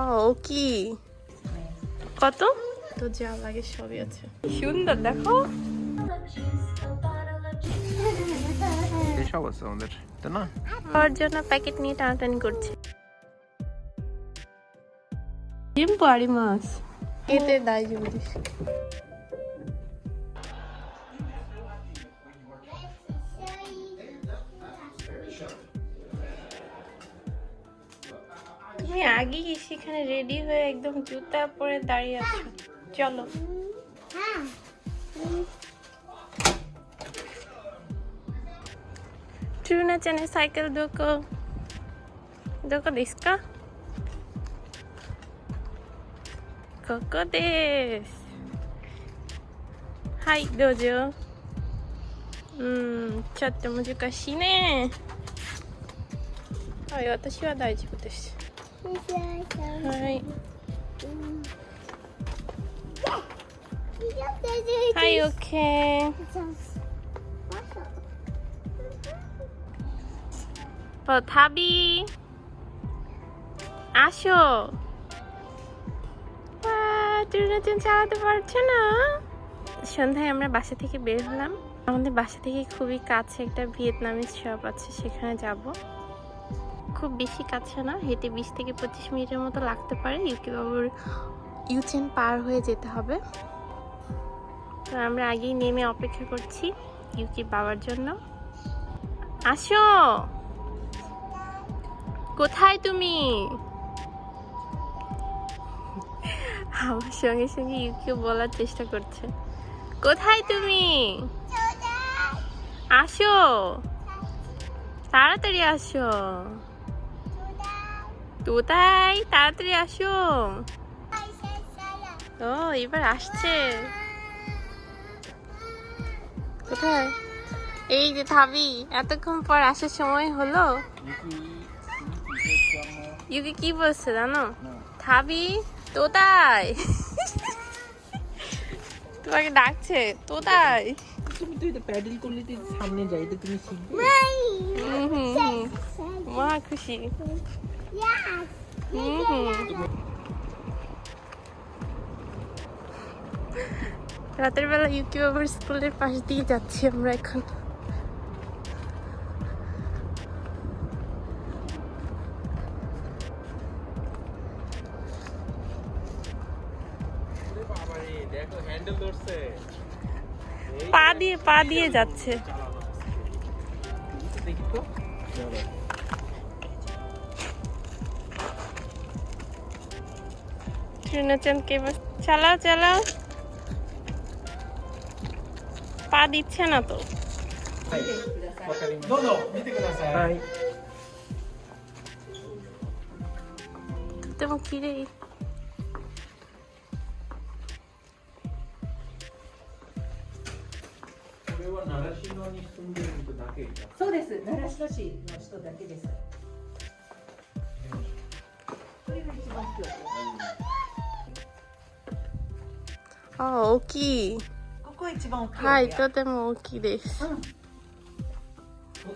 ও কি? কত? তো যা লাগে সবই আছে। সুন্দর দেখো। এসব আছে আমাদের তাই না? ওর জন্য প্যাকেট নিয়ে টানাটানি করছে। ডিম পাড়ি মাছ। এতে দাই জুদিস তুমি আগেই সেখানে রেডি হয়ে একদম জুতা পরে দাঁড়িয়ে আছো চলো ট্রুনা চানে সাইকেল দোকো দোকো দিসかここですはいどうぞうんちょっと難しいねはい私は大丈夫です Hi. Hi, okay. ও থাবি আসো চুরিনাচুন চালাতে পারছ না। সন্ধ্যায় আমরা বাসা থেকে বের হলাম। আমাদের বাসা থেকে খুবই কাছে একটা ভিয়েতনামিজ শপ আছে সেখানে যাব। খুব বেশি কাছে না, হেঁটে বিশ থেকে পঁচিশ মিনিটের মতো লাগতে পারে। ইউকে বাবুর ইউচেন পার হয়ে যেতে হবে। তো আমরা আগেই নেমে অপেক্ষা করছি ইউকি বাবার জন্য। আসো! কোথায় তুমি? আমার সঙ্গে সঙ্গে ইউকিও বলার চেষ্টা করছে। কোথায় তুমি? আসো! তাড়াতাড়ি আসো! কোথায় তাড়াতাড়ি আসো। ও এবার আসছে। কোথায়? এই যে থাবি এতক্ষণ পর আসার সময় হলো। ইউকি কি বলছে জানো? থাবি তোতাই। তোমাকে ডাকছে তোতাই। তুমি তো প্যাডেল করলে তো সামনে যাই তো তুমি শিখবে। হুম হুম হুম। মহা খুশি। রাতের বেলা ইউকি স্কুলের পাশ দিয়ে যাচ্ছি আমরা এখন পা দিয়ে পা দিয়ে যাচ্ছে দেখি তো 野に住んでる人だけいた。そうです。習志野市の人だけです。これが一番強い。 あ大きいここが一番大きい。はいとても大きいですうん。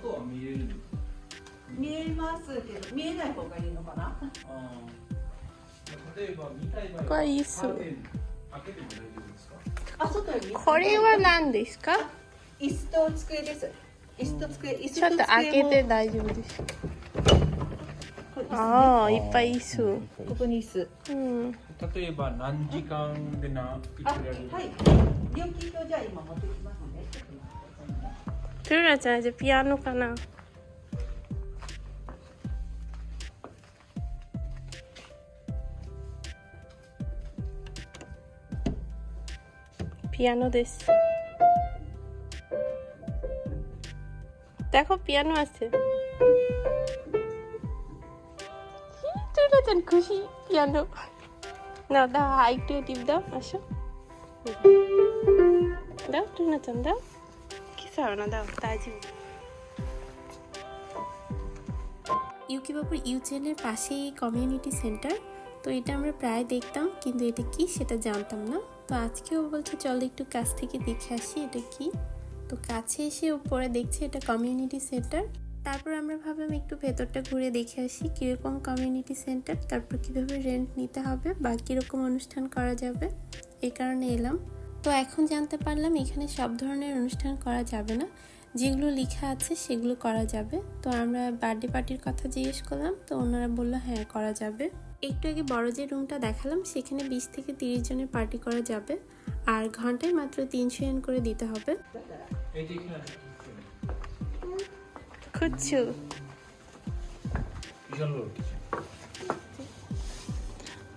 外は見えるんですか？見えますけど、見えない方がいいのかな？例えば見たい場合これいいっすカーテン開けても大丈夫ですか？あ、外に。これは何ですか？椅子と机です。椅子と机、椅子と机も。ちょっと開けて大丈夫ですああいっぱい椅子ここに椅子。うん。例えば何時間でなはい。料金表じゃあ今持ってきますねルナちゃんじゃピアノかな？ピアノです。Dejo ノはする টুনাচান খুশি পিয়ানো না দাও আরেকটু টিপ দাও আসো দাও টুনাচান দাও কিছু হবে না দাও তাই ইউকি বাবুর ইউচেনের পাশেই কমিউনিটি সেন্টার তো এটা আমরা প্রায় দেখতাম, কিন্তু এটা কি সেটা জানতাম না। তো আজকেও বলছে, চলো একটু কাছ থেকে দেখে আসি এটা কি। তো কাছে এসে পরে দেখছি এটা কমিউনিটি সেন্টার তারপর আমরা ভাবলাম একটু ভেতরটা ঘুরে দেখে আসি কীরকম কমিউনিটি সেন্টার তারপর কীভাবে রেন্ট নিতে হবে বা কীরকম অনুষ্ঠান করা যাবে, এই কারণে এলাম। তো এখন জানতে পারলাম এখানে সব ধরনের অনুষ্ঠান করা যাবে না, যেগুলো লেখা আছে সেগুলো করা যাবে। তো আমরা বার্থডে পার্টির কথা জিজ্ঞেস করলাম, তো ওনারা বলল হ্যাঁ করা যাবে। একটু আগে বড় যে রুমটা দেখালাম, সেখানে বিশ থেকে তিরিশ জনের পার্টি করা যাবে, আর ঘন্টায় মাত্র তিনশো এন করে দিতে হবে। এই যে এখানে আছে খুঁজছু কিচেন রোড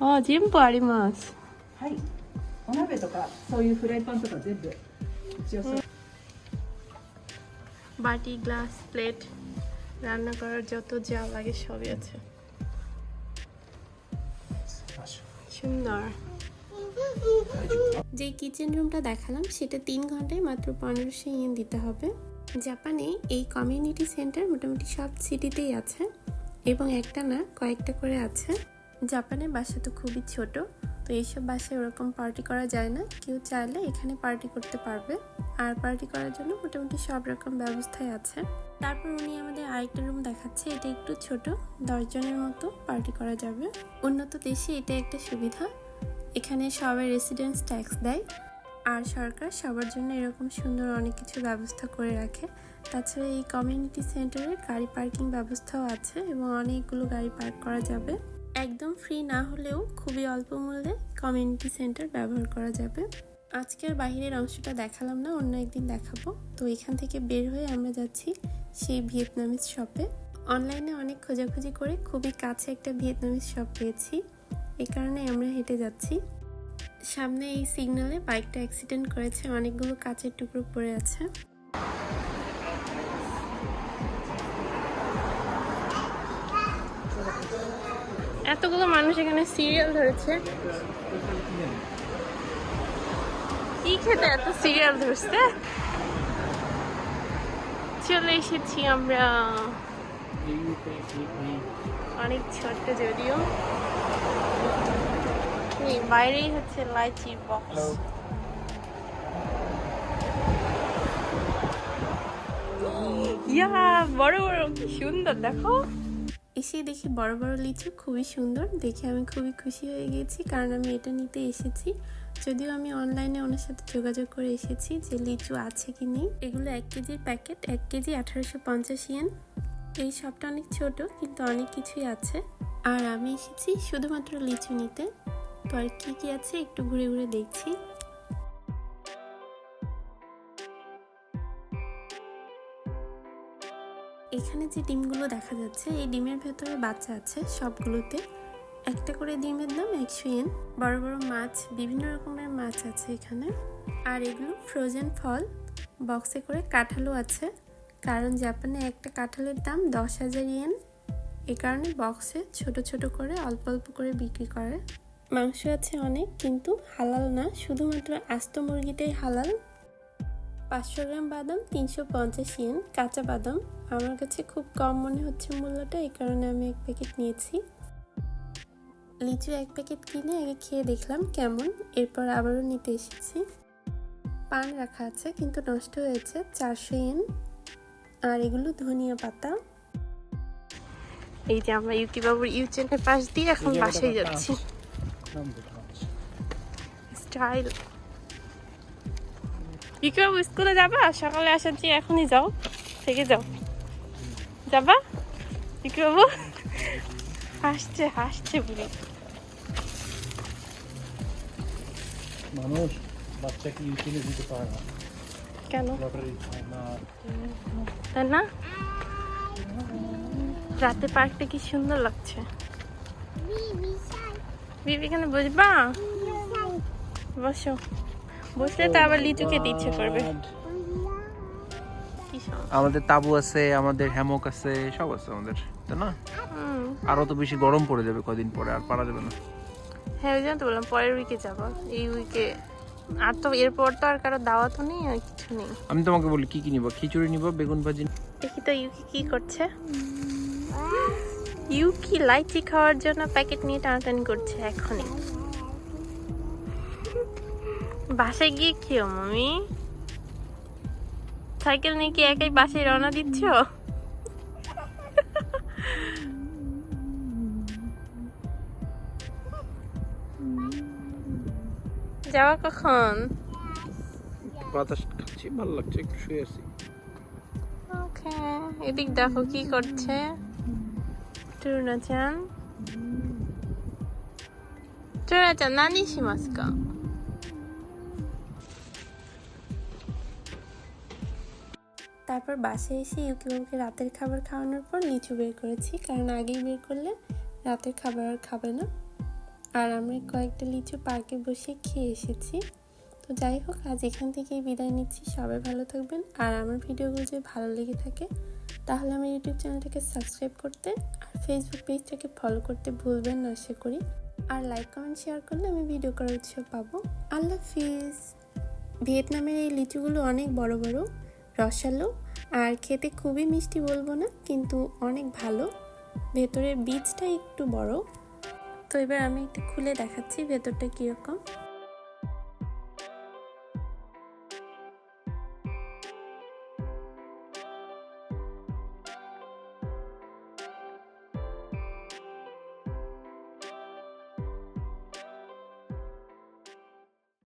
아全部ありますはいお鍋とかそういうフライパンとか全部一応そう বাটি গ্লাস প্লেট রান্না করার যত যা লাগে সবই আছে সুন্দর যে কিচেন রুমটা দেখালাম সেটা তিন ঘন্টায় মাত্র পনেরোশো ইয়েন দিতে হবে জাপানে এই কমিউনিটি সেন্টার মোটামুটি সব সিটিতেই আছে এবং একটা না কয়েকটা করে আছে। জাপানের বাসা তো খুবই ছোট, তো এইসব বাসায় ওরকম পার্টি করা যায় না। কেউ চাইলে এখানে পার্টি করতে পারবে। আর পার্টি করার জন্য মোটামুটি সব রকম ব্যবস্থাই আছে। তারপর উনি আমাদের আরেকটা রুম দেখাচ্ছে, এটা একটু ছোট দশজনের মতো পার্টি করা যাবে। উন্নত দেশে এটা একটা সুবিধা। এখানে সবাই রেসিডেন্স ট্যাক্স দেয়। আর সরকার সবার জন্য এরকম সুন্দর অনেক কিছু ব্যবস্থা করে রাখে। তাছাড়া এই কমিউনিটি সেন্টারে গাড়ি পার্কিং ব্যবস্থাও আছে এবং অনেকগুলো গাড়ি পার্ক করা যাবে। একদম ফ্রি না হলেও খুবই অল্প মূল্যে কমিউনিটি সেন্টার ব্যবহার করা যাবে। আজকের বাইরের অংশটা দেখালাম না, অন্য একদিন দেখাবো। তো এখান থেকে বের হয়ে আমরা যাচ্ছি সেই ভিয়েতনামিজ শপে অনলাইনে অনেক খোঁজাখুঁজি করে খুবই কাছে একটা ভিয়েতনামিজ শপ পেয়েছি। এই কারণে আমরা হেঁটে যাচ্ছি। সামনে এই সিগন্যালে বাইকটা অ্যাক্সিডেন্ট করেছে, অনেকগুলো কাচের টুকরো পড়ে আছে। এতগুলো মানুষ এখানে সিরিয়াল ধরেছে। কি খেতে এত সিরিয়াল ধরছে? চলে এসেছি আমরা। অনেক ছোট্ট যদিও। এই বাইরেই হচ্ছে লাইচি বক্স ইয়া বড় বড় কি সুন্দর দেখো। এসে দেখি বড় বড় লিচু খুবই সুন্দর। দেখে আমি খুবই খুশি হয়ে গেছি কারণ আমি এটা নিতে এসেছি। যদিও আমি অনলাইনে ওনার সাথে যোগাযোগ করে এসেছি যে লিচু আছে কি নেই। এগুলো এক কেজির প্যাকেট এক কেজি আঠারোশো পঞ্চাশ ইয়েন এই শপটা অনেক ছোট কিন্তু অনেক কিছুই আছে। আর আমি এসেছি শুধুমাত্র লিচু নিতে। তো আর কি কি আছে একটু ঘুরে ঘুরে দেখছি। এখানে যে ডিমগুলো দেখা যাচ্ছে, এই ডিমের ভেতরে বাচ্চা আছে সবগুলোতে। একটা করে ডিমের দাম একশো এন বড় বড় মাছ, বিভিন্ন রকমের মাছ আছে এখানে। আর এগুলো ফ্রোজেন ফল। বক্সে করে কাঁঠালও আছে। কারণ জাপানে একটা কাঁঠালের দাম দশ হাজার ইয়েন। এ কারণে বক্সে ছোট ছোট করে, অল্প অল্প করে বিক্রি করে। মাংস আছে অনেক কিন্তু হালাল না। শুধুমাত্র আস্ত মুরগিটাই হালাল। পাঁচশো গ্রাম বাদাম তিনশো পঞ্চাশ ইয়েন কাঁচা বাদাম। আমার কাছে খুব কম মনে হচ্ছে মূল্যটা এই কারণে আমি এক প্যাকেট নিয়েছি। লিচু এক প্যাকেট কিনে আগে খেয়ে দেখলাম কেমন এরপর আবারও নিতে এসেছি। পান রাখা আছে কিন্তু নষ্ট হয়েছে চারশো ইয়েন। আর এগুলো ধনিয়া পাতা। এই যে আমরা ইউকি বাবুর ইউচেনের পাশ দিয়ে এখন বাসায় যাচ্ছি। স্টাইল। বাবু স্কুলে যাবা? সকালে আসার যে এখনই যাও। থেকে যাও। যাবা? বাবু হাসছে হাসছে বুড়ি। মানুষ বাচ্চাকে ইউটিলে দিতে পারে না। কেন? লটারি তাই না? রাতে পার্কটা কি সুন্দর লাগছে। বিবি এখানে বসবা? বসো। বসলে তো আবার লিচু খেতে ইচ্ছে করবে। আমাদের তাবু আছে আমাদের হ্যামক আছে সব আছে আমাদের তাই না? আরও তো বেশি গরম পড়ে যাবে কদিন পরে আর পারা যাবে না। হ্যাঁ ওই জন্য তো বললাম পরের উইকে যাব। এই উইকে আর তো এরপর তো আর কারও দাওয়াতও নেই আর কিছু নেই। আমি তোমাকে বলি কি কি নিব? খিচুড়ি নিব বেগুন ভাজি দেখি তো ইউকি কি করছে। ইউকি লাইচি খাওয়ার জন্য প্যাকেট নিয়ে টানাটানি করছে এখনই। বাসায় গিয়ে খেও মমি? সাইকেল নিয়ে কি একাই বাসায় রওনা দিচ্ছ? যাওয়া কখন? বাতাস খাচ্ছি ভালো লাগছে একটু শুয়ে আছি। এদিক দেখো কি করছে। তারপর বাসায় এসে ইউকিবাবুকে রাতের খাবার খাওয়ানোর পর লিচু বের করেছি, কারণ আগেই বের করলে রাতের খাবার আর খাবে না। আর আমরা কয়েকটা লিচু পার্কে বসে খেয়ে এসেছি। তো যাই হোক, আজ এখান থেকেই বিদায় নিচ্ছি। সবাই ভালো থাকবেন। আর আমার ভিডিওগুলো যদি ভালো লেগে থাকে তাহলে আমার ইউটিউব চ্যানেলটাকে সাবস্ক্রাইব করতে আর ফেসবুক পেজটাকে ফলো করতে ভুলবেন না, আশা করি। আর লাইক কমেন্ট শেয়ার করলে আমি ভিডিও করার উৎসাহ পাবো। আল্লাহ হাফিজ। ভিয়েতনামের এই লিচুগুলো অনেক বড় বড়, রসালো। আর খেতে খুবই মিষ্টি বলব না, কিন্তু অনেক ভালো। ভেতরের বীজটা একটু বড়। তো এবার আমি একটু খুলে দেখাচ্ছি ভেতরটা কীরকম।